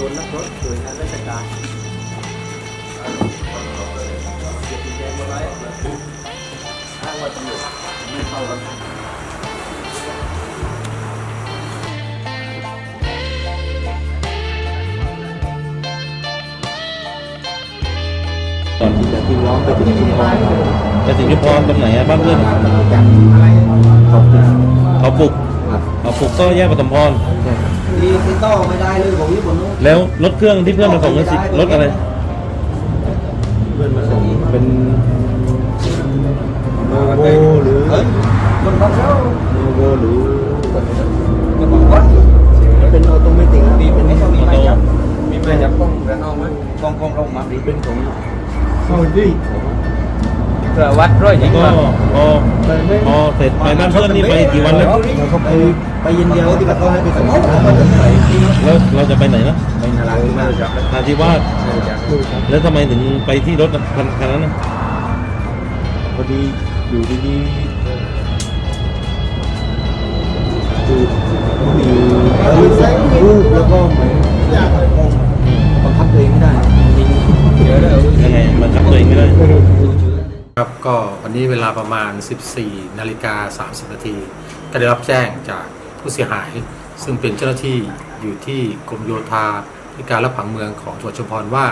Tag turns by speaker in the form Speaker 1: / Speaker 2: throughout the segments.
Speaker 1: โดนนักรถโดยทางราชการเก็บกุญแจมาไว้แล้วอ้างว่าตำรวจไม่เข้าแล้ว
Speaker 2: ตอนที่จะ
Speaker 1: ที่ร้องไปถึงชุมพร
Speaker 2: ไปถึงยุพรตรงไหนอะบ้านเพื่อน
Speaker 1: จากอะไรขอบคุณ
Speaker 2: เขาปลุกเขาปลุกก็แยกปฐมพร
Speaker 1: ดีติดต่อไม่ได้เลยผมอยู่บนนู้น
Speaker 2: แล้วรถเครื่องที่เพื่อนมาส่งนั้นสิรถอะไร
Speaker 1: เพื่อนมาส่งเป็นโนโวหรือ
Speaker 3: เฮ้ยคนขับเร็ว
Speaker 1: โนโวหรือ
Speaker 3: ก็บอกว่า
Speaker 1: เป็นออโตเมติก
Speaker 3: มีเป็นไม่ต้องมี
Speaker 2: ออ
Speaker 3: ไม้
Speaker 2: โต้
Speaker 3: จับมีไม้จับกล้องระนองไหมกล้องกล้องลงมาดี
Speaker 1: เป็นของเข้าดี
Speaker 3: เพื่อวัดร้อยยิง
Speaker 2: ก็
Speaker 3: ว่า
Speaker 2: พอพอเสร็จไปบ้านเพื่อนนี่ไปกี่วันแล้ว
Speaker 1: เราเขาไปไปเย็นเดียวที่เขาให้ไปส่งแล้วก็จะไป
Speaker 2: แล้วเราจะไปไหนนะ
Speaker 1: ไปนาราธิวาส
Speaker 2: นาทิวาสแล้วทำไมถึงไปที่รถคันคันนั้นนะ
Speaker 1: พอดีอยู่ดีๆคือมีรูปแล้วก็เหมือนบังคับตัวเองไม่ได้จริง
Speaker 3: เดี๋ยวเดี๋ยว
Speaker 2: ยังไงมันจับตัวเองไม่ได้
Speaker 4: ครับก็วันนี้เวลาประมาณ 14 นาฬิกา 30 นาทีก็ได้รับแจ้งจากผู้เสียหาย ซึ่งเป็นเจ้าหน้าที่อยู่ที่กรมโยธาธิการและผังเมืองของจังหวัดชุมพรว่า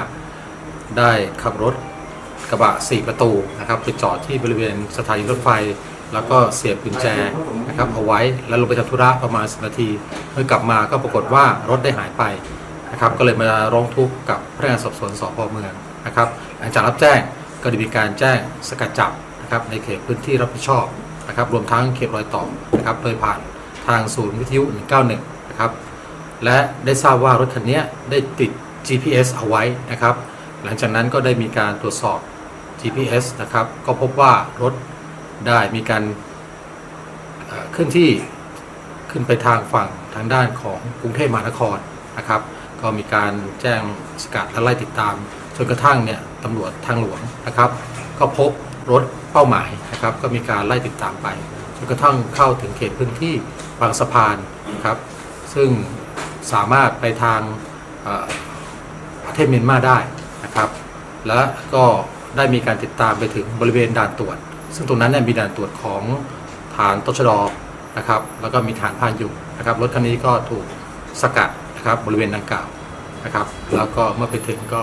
Speaker 4: ได้ขับรถกระบะ 4 ประตูนะครับไปจอดที่บริเวณสถานีรถไฟ แล้วก็เสียบกุญแจนะครับเอาไว้แล้วลงไปทำธุระประมาณ 10 นาทีเมื่อกลับมาก็ปรากฏว่ารถได้หายไปนะครับก็เลยมาร้องทุกข์กับพนักงานสอบสวนสพเมืองนะครับหลังจากรับแจ้ง ก็ได้มีการแจ้งสกัดจับนะครับในเขตพื้นที่รับผิดชอบนะครับรวมทั้งเขตรอยต่อนะครับโดยผ่านทางศูนย์วิทยุ 191 นะครับ และได้ทราบว่ารถคันนี้ได้ติด GPS เอาไว้นะครับ หลังจากนั้นก็ได้มีการตรวจสอบ GPS นะครับ ก็พบว่ารถได้มีการเอ่อเคลื่อนที่ขึ้นไปทางฝั่งทางด้านของกรุงเทพมหานครนะครับ ก็มีการแจ้งสกัดและไล่ติดตาม จนกระทั่งเนี่ยตำรวจทางหลวงนะครับ ก็พบรถเป้าหมายนะครับ ก็มีการไล่ติดตามไปจนกระทั่งเข้าถึงเขตพื้นที่บางสะพานนะครับ ซึ่งสามารถไปทางประเทศเมียนมาได้นะครับ และก็ได้มีการติดตามไปถึงบริเวณด่านตรวจ ซึ่งตรงนั้นเนี่ยมีด่านตรวจของฐานตชดนะครับ แล้วก็มีฐานพานอยู่นะครับ รถคันนี้ก็ถูกสกัดนะครับบริเวณดังกล่าวนะครับ แล้วก็เมื่อไปถึงก็